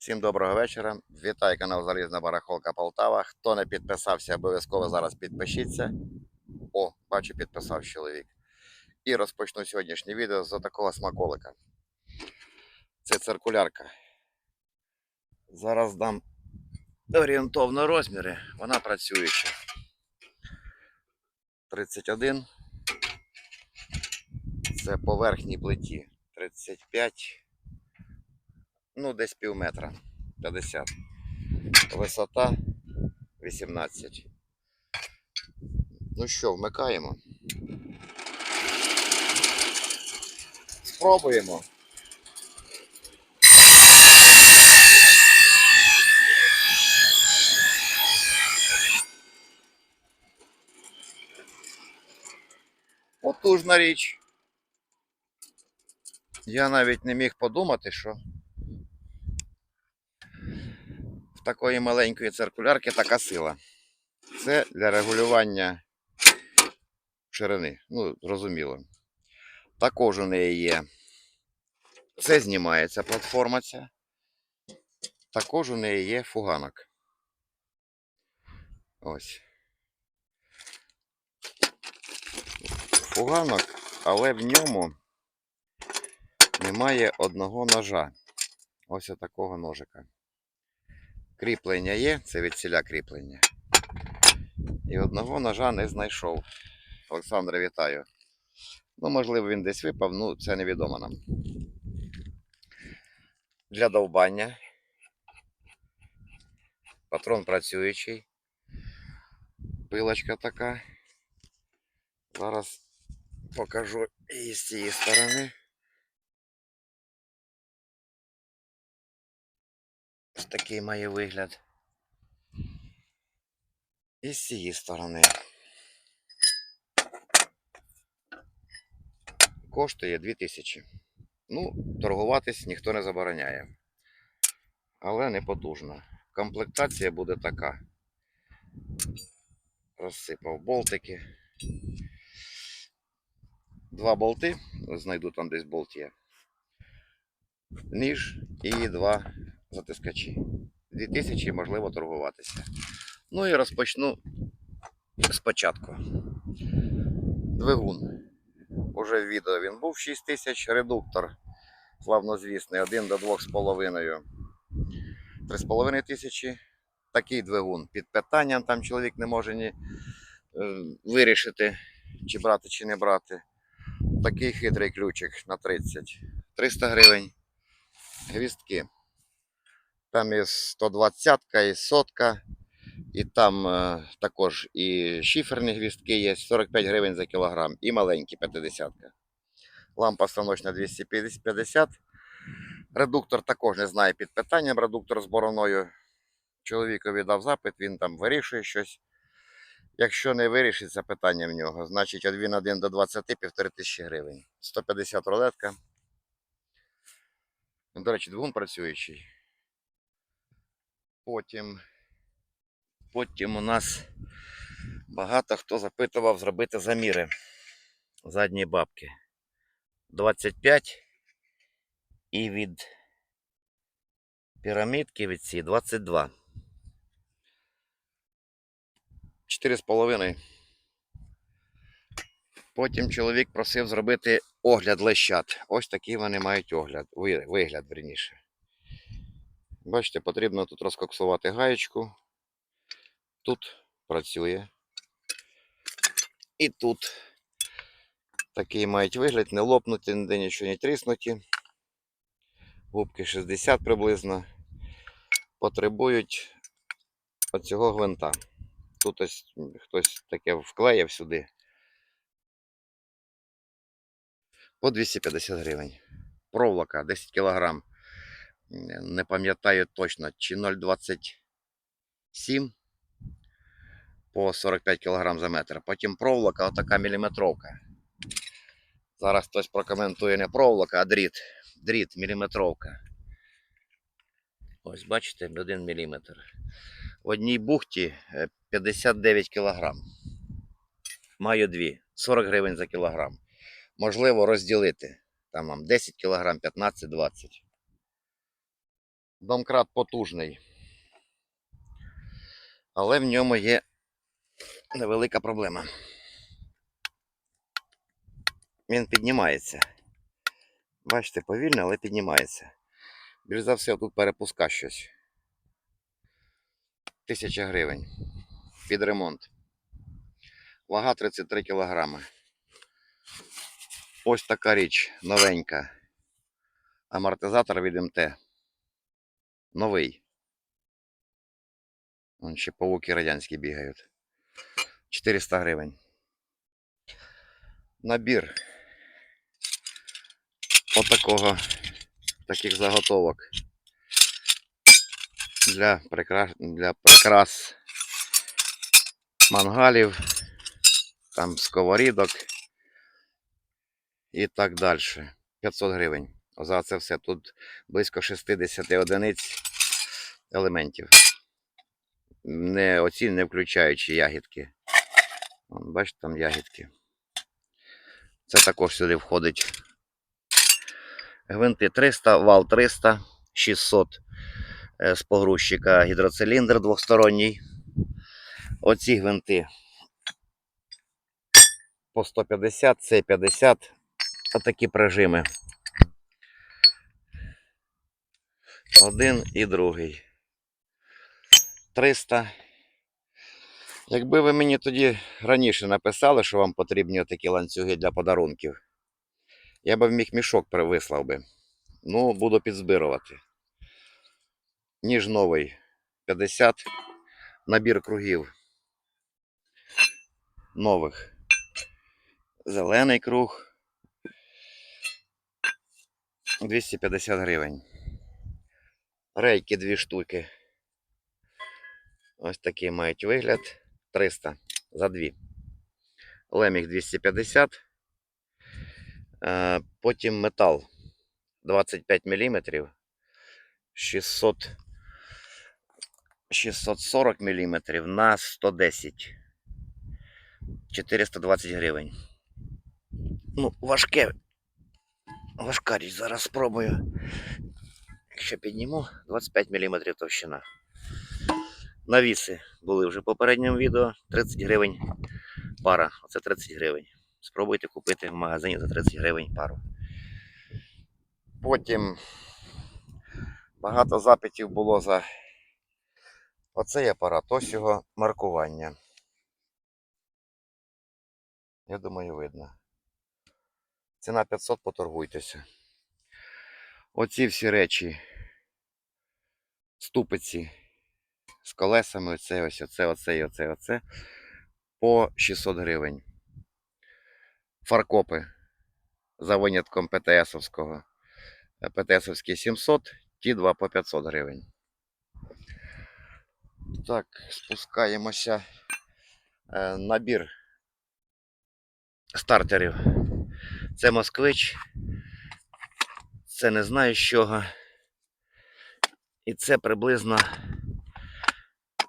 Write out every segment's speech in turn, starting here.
Всім доброго вечора. Вітаю канал Залізна Барахолка Полтава. Хто не підписався, обов'язково зараз підпишіться. О, бачу, підписав чоловік. І розпочну сьогоднішнє відео з такого смаколика. Це циркулярка. Зараз дам орієнтовно розміри. Вона працююча. 31. Це по верхній плиті. 35 ну, десь пів метра, 50. Висота 18. Ну що, вмикаємо. Спробуємо. Потужна річ. Я навіть не міг подумати, що в такої маленької циркулярки така сила. Це для регулювання ширини. Ну, зрозуміло. Також у неї є. Це знімається платформа ця. Також у неї є фуганок. Ось. Фуганок, але в ньому немає одного ножа. Ось такого ножика. Кріплення є, це від ціля кріплення. І одного ножа не знайшов. Олександре, вітаю. Ну, можливо, він десь випав, ну це невідомо нам. Для довбання. Патрон працюючий. Пилочка така. Зараз покажу і з цієї сторони. Ось такий має вигляд. І з цієї сторони. Коштує 2000. Ну, торгуватись ніхто не забороняє. Але не потужно. Комплектація буде така. Розсипав болтики. Два болти. Знайду там десь болт є. Ніж і два затискачі. 2000 можливо торгуватися. Ну і розпочну спочатку. Двигун. Уже в відео він був 6000, редуктор славнозвісний, 1 до 2,5. 3,5 тисячі. Такий двигун під питанням, там чоловік не може ні, е, вирішити, чи брати, чи не брати. Такий хитрий ключик на 30. 300 гривень. Гвістки. Там і 120 і сотка. І там е, також і шиферні гвістки є 45 гривень за кілограм, і маленькі 50. Лампа станочна 250. Редуктор також не знаю під питанням. Редуктор з бороною. Чоловікові дав запит, він там вирішує щось. Якщо не вирішиться питання в нього, значить він 1 до 20 півтори тисячі гривень. 150 рулетка. До речі, двигун працюючий. Потім Потім у нас багато хто запитував зробити заміри задньої бабки. 25 і від пірамідки від цієї 22. 4,5. Потім чоловік просив зробити огляд лещат. Ось такий вони мають огляд, вигляд верніше. Бачите, потрібно тут розкоксувати гаєчку. Тут працює. І тут такий мають вигляд, не лопнуті, ніде нічого не тріснуті. Губки 60 приблизно. Потребують оцього гвинта. Тут ось хтось таке вклеїв сюди. По 250 гривень. Проволока 10 кг. Не пам'ятаю точно, чи 0,27 по 45 кг за метр. Потім проволока, отака міліметровка. Зараз хтось прокоментує не проволока, а дріт. Дріт, міліметровка. Ось бачите, 1 мм. В одній бухті е, 59 кг. Маю дві. 40 гривень за кілограм. Можливо розділити. Там вам 10 кг, 15-20. Домкрат потужний. Але в ньому є невелика проблема. Він піднімається. Бачите, повільно, але піднімається. Більш за все, тут перепуска щось. Тисяча гривень. Під ремонт. Вага 33 кілограми. Ось така річ новенька. Амортизатор від МТ. Новий. Вон ще павуки радянські бігають. 400 гривень. Набір отакого таких заготовок для прикрас, для прикрас мангалів, там сковорідок і так далі. 500 гривень. За це все. Тут близько 60 одиниць елементів. Не оці, не включаючи ягідки. Бачите, там ягідки. Це також сюди входить. Гвинти 300, вал 300, 600 е, з погрузчика гідроциліндр двосторонній. Оці гвинти по 150, це 50. Отакі прижими. Один і другий. 300. Якби ви мені тоді раніше написали, що вам потрібні такі ланцюги для подарунків, я би міг мішок привислав би. Ну, буду підзбирувати. Ніж новий 50. Набір кругів. Нових. Зелений круг. 250 гривень. Рейки дві штуки. Ось такий мають вигляд. 300 за дві. Леміг 250. Е, Потім метал 25 мм. 600, 640 мм на 110. 420 гривень. Ну, важке. Важка річ. Зараз спробую. Якщо підніму, 25 мм товщина. Навіси були вже в попередньому відео. 30 гривень пара. Оце 30 гривень. Спробуйте купити в магазині за 30 гривень пару. Потім багато запитів було за оцей апарат, ось його маркування. Я думаю, видно. Ціна 500, поторгуйтеся. Оці всі речі, ступиці з колесами, оце, ось, оце, оце оце, оце, по 600 гривень. Фаркопи за винятком ПТСовського. ПТСовський 700, ті два по 500 гривень. Так, спускаємося. Е, Набір стартерів. Це москвич. Це не знаю з чого. І це приблизно.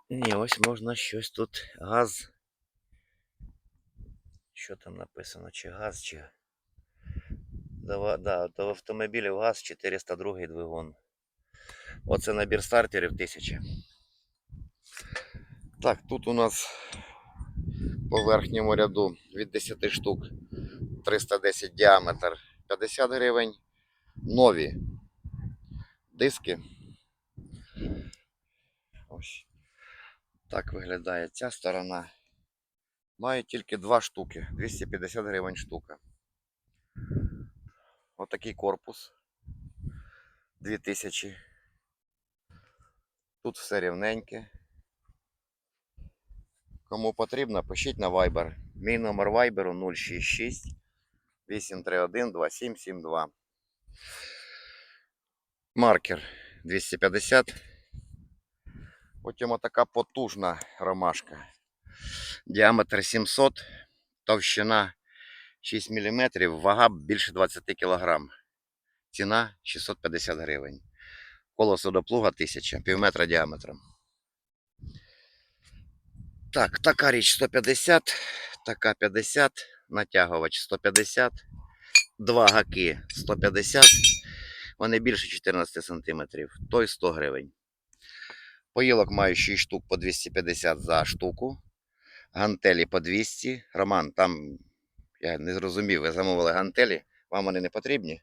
Ні, ось можна щось тут. Газ. Що там написано? Чи газ, чи. Да, да, до автомобілів ГАЗ 402 двигун. Оце набір стартерів 1000. Так, тут у нас по верхньому ряду від 10 штук 310 діаметр 50 гривень. Нові диски. Ось. Так виглядає ця сторона. Маю тільки два штуки, 250 гривень штука. Отакий корпус. 2000. Тут все рівненьке. Кому потрібно, пишіть на Viber. Мій номер Viber 066 831 2772. Маркер 250. Потім отака потужна ромашка. Діаметр 700, товщина 6 мм, вага більше 20 кг. Ціна 650 гривень. Колесо до плуга 1000, пів метра діаметром. Так, така річ 150, така 50, натягувач 150, два гаки 150. Вони більше 14 см. Той 100 гривень. Поїлок маю 6 штук по 250 за штуку. Гантелі по 200. Роман, там я не зрозумів, ви замовили гантелі, вам вони не потрібні.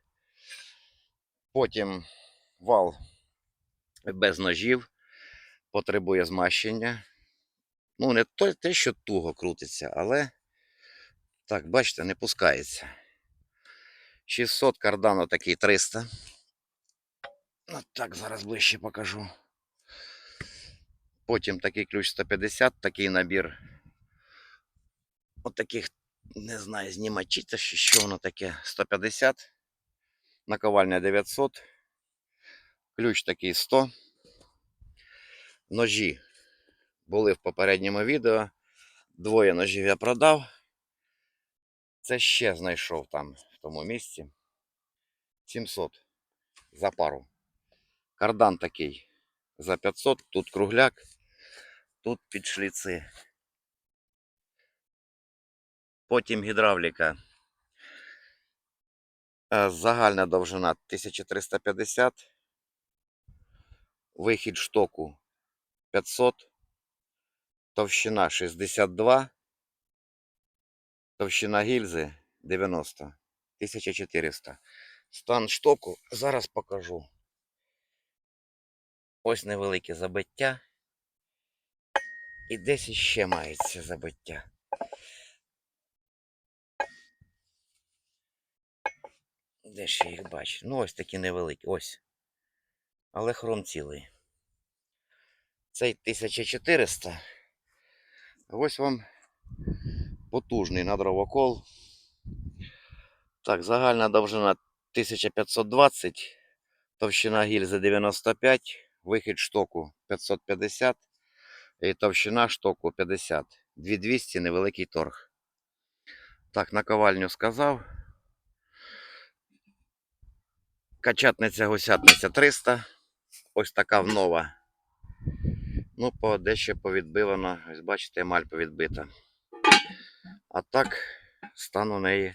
Потім вал без ножів, потребує змащення. Ну, не те, що туго крутиться, але так, бачите, не пускається. 600 кардан такий 300. Ну, так, зараз ближче покажу. Потім такий ключ 150, такий набір. От таких, не знаю, знімачі, що, що воно таке, 150. Наковальня 900. Ключ такий 100. Ножі були в попередньому відео. Двоє ножів я продав. Це ще знайшов там, в тому місці. 700 за пару. Кардан такий за 500. Тут кругляк, тут підшліци. Потім гідравліка. Е, Загальна довжина 1350. Вихід штоку 500. Товщина 62. Товщина гільзи 90. 1400. Стан штоку зараз покажу. Ось невелике забиття. І десь іще мається забиття. Де ж я їх бачу? Ну, ось такі невеликі. Ось. Але хром цілий. Цей 1400. Ось вам потужний надровокол. Так, загальна довжина 1520, товщина гільзи 95, вихід штоку 550 і товщина штоку 50. 2200 невеликий торг. Так, наковальню сказав. Качатниця гусятниця 300. Ось така нова. Ну, по дещо повідбивано. Ось бачите, емаль повідбита. А так, стан у неї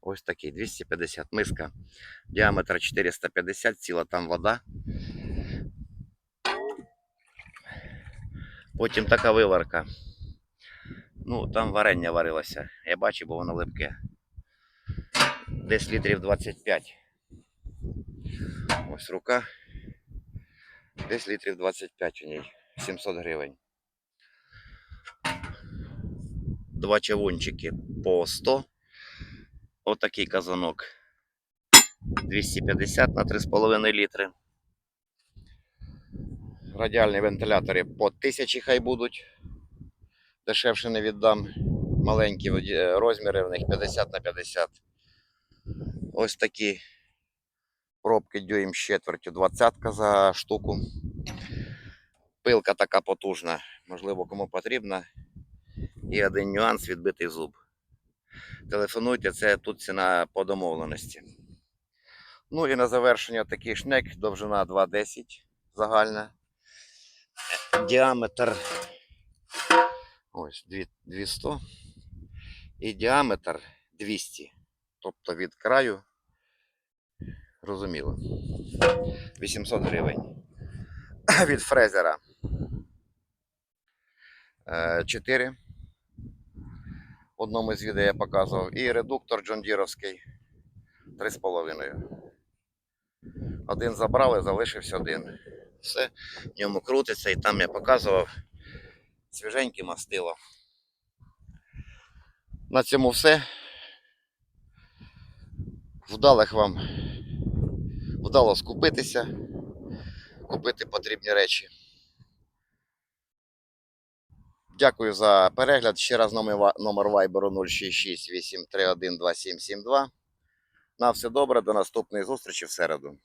ось такий 250 миска. Діаметр 450, ціла там вода. Потім така виварка. Ну, там варення варилося. Я бачу, бо воно липке. Десь літрів 25. Ось рука. Десь літрів 25 у ній. 700 гривень. Два чавунчики по 100. Отакий казанок. 250 на 3,5 літри. Радіальні вентилятори по 1000 хай будуть. Дешевше не віддам. Маленькі е, розміри в них 50 на 50. Ось такі пробки дюйм з четвертю, 20 за штуку. Пилка така потужна, можливо, кому потрібна. І один нюанс відбитий зуб. Телефонуйте, це тут ціна по домовленості. Ну і на завершення такий шнек, довжина 2,10 загальна. Діаметр ось 200 і діаметр 200. Тобто від краю, розуміло, 800 гривень. Від фрезера 4. В одному з відео я показував. І редуктор Джондіровський 3,5. Один забрали, залишився один. Все, в ньому крутиться, і там я показував свіженьке мастило. На цьому все. Вдалих вам вдало скупитися, купити потрібні речі. Дякую за перегляд. Ще раз номер, вайберу 066 831 2772. На все добре, до наступної зустрічі в середу.